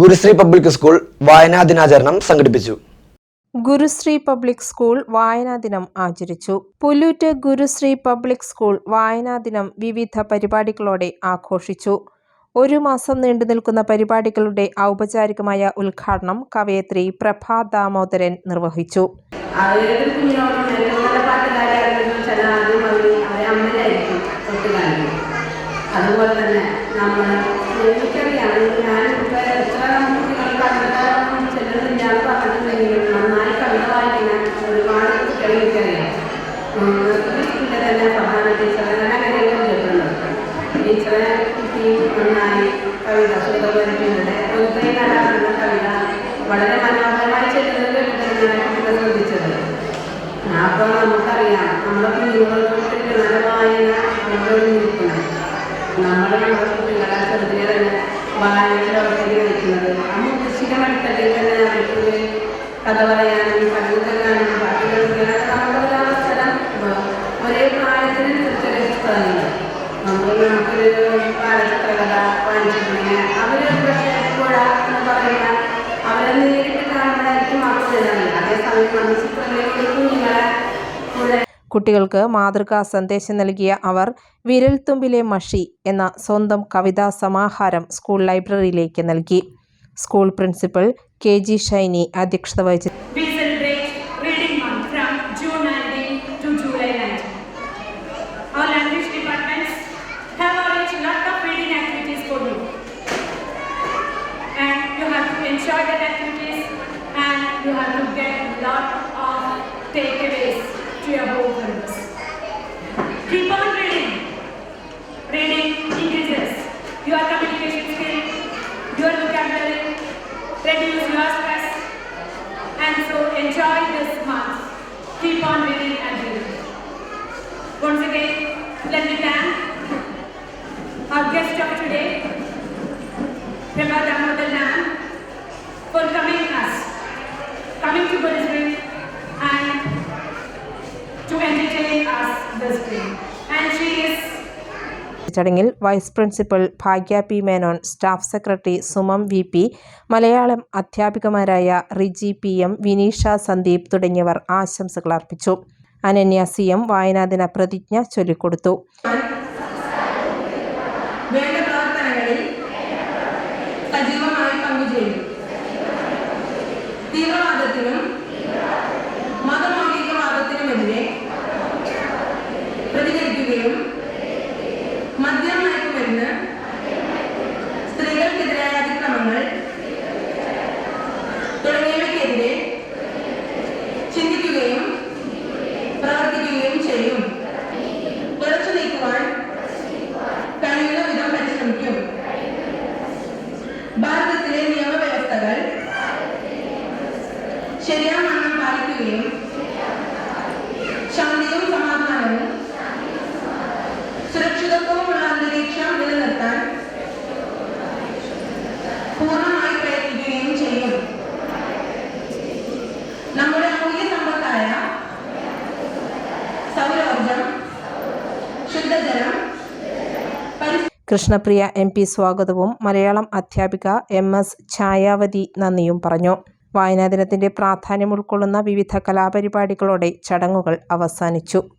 Gurushree public school വായനാ ദിനാചരണം സംഘടിപ്പിച്ചു. ഗുരുശ്രീ പബ്ലിക് സ്കൂൾ വായനാ ദിനം ആചരിച്ചു. പുല്ലൂറ്റ് ഗുരുശ്രീ പബ്ലിക് സ്കൂൾ വായനാ ദിനം വിവിധ പരിപാടികളോടെ ആഘോഷിച്ചു. ഒരു മാസം നീണ്ടു നിൽക്കുന്ന പരിപാടികളുടെ ഔപചാരികമായ ഉദ്ഘാടനം കവയത്രി പ്രഭാ ദാമോദരൻ നിർവഹിച്ചു. അതുപോലെ തന്നെ നമ്മൾ എനിക്കറിയാം ഞാനിപ്പോൾ എത്ര കുട്ടികൾ കവിത ചെല്ലുന്നില്ല എന്ന് പറഞ്ഞിട്ടുണ്ടെങ്കിലും നന്നായി കവിത വായിക്കുന്ന ഒരുപാട് കുട്ടികൾ എനിക്കറിയാം. തന്നെ പ്രധാന ടീച്ചറിനെ ഞാൻ അങ്ങനെയൊക്കെ വിളിച്ചിട്ടുണ്ട് ടീച്ചറെ കുട്ടി നന്നായി കവിത സുഖപരിചയുടെ ഒരു നടാറുന്ന കവിത വളരെ മനോഹരമായി ചെല്ലുന്നത് കേട്ടിട്ടാണ് ഞാൻ കുട്ടികളെ ശ്രദ്ധിച്ചത്. അപ്പോൾ നമുക്കറിയാം നമ്മുടെ കുഞ്ഞുങ്ങൾക്ക് നല്ല വായന നിൽക്കുന്നത് നമ്മൾ നമ്മുടെ കുട്ടികളെ ചെറുതിനെ തന്നെ വായനയിലോട്ടേക്ക് നയിക്കുന്നത്. ആ മുത്തശ്ശിയുടെ മടിത്തട്ടിൽ തന്നെ അവർക്ക് കഥ പറയാനും കണ്ണു തരാനും പാട്ട് നമുക്കൊരു അവസരം ഒരേ പ്രായത്തിനനുസരിച്ചൊരു പുസ്തകങ്ങൾ നമ്മൾ നമുക്കൊരു ബാലചിത്രകഥ വായിച്ചിട്ടുണ്ടെങ്കിൽ അവർ പക്ഷേ പറയുക അവരെ നേരിട്ട് കാണുമ്പോഴായിരിക്കും മക്കളില്ല അതേസമയം നമ്മൾ കുട്ടികൾക്ക് മാതൃകാ സന്ദേശം നൽകിയ അവർ വിരൽത്തുമ്പിലെ മഷി എന്ന സ്വന്തം കവിതാ സമാഹാരം സ്കൂൾ ലൈബ്രറിയിലേക്ക് നൽകി. School principal K G Shiny അധ്യക്ഷത വഹിച്ചു We celebrate Reading Month from June 19 to July 19. Our language departments have arranged lot of reading activities for you. And you have to enjoy that activities and you have to get lot of takeaways to your stress, and so enjoy this month. Keep on reading and reading. ചടങ്ങിൽ vice principal Bhagya P Menon staff secretary Sumam V P Malayalam അധ്യാപികമാരായ Riji P M Vineesha Sandeep തുടങ്ങിയവർ ആശംസകൾ അർപ്പിച്ചു. Ananya C M വായനാദിന പ്രതിജ്ഞ ചൊല്ലിക്കൊടുത്തു. സജീവമായി പങ്കുചേരും തീവ്രവാദത്തിനും ശരിയാവണ്ണം പാലിക്കുകയും ശാന്തിയും സമാധാനവും സുരക്ഷിതത്വമുള്ള അന്തരീക്ഷം നിലനിർത്താൻ പൂർണമായി പ്രയത്നിക്കുകയും ചെയ്യും. നമ്മുടെ അമൂല്യ സമ്പത്തായ സൗരോർജം ശുദ്ധജലം കൃഷ്ണപ്രിയ എം പി സ്വാഗതവും മലയാളം അധ്യാപിക എം എസ് ഛായാവതി നന്ദിയും പറഞ്ഞു. വായനാദിനത്തിന്റെ പ്രാധാന്യം ഉൾക്കൊള്ളുന്ന വിവിധ കലാപരിപാടികളോടെ ചടങ്ങുകൾ അവസാനിച്ചു.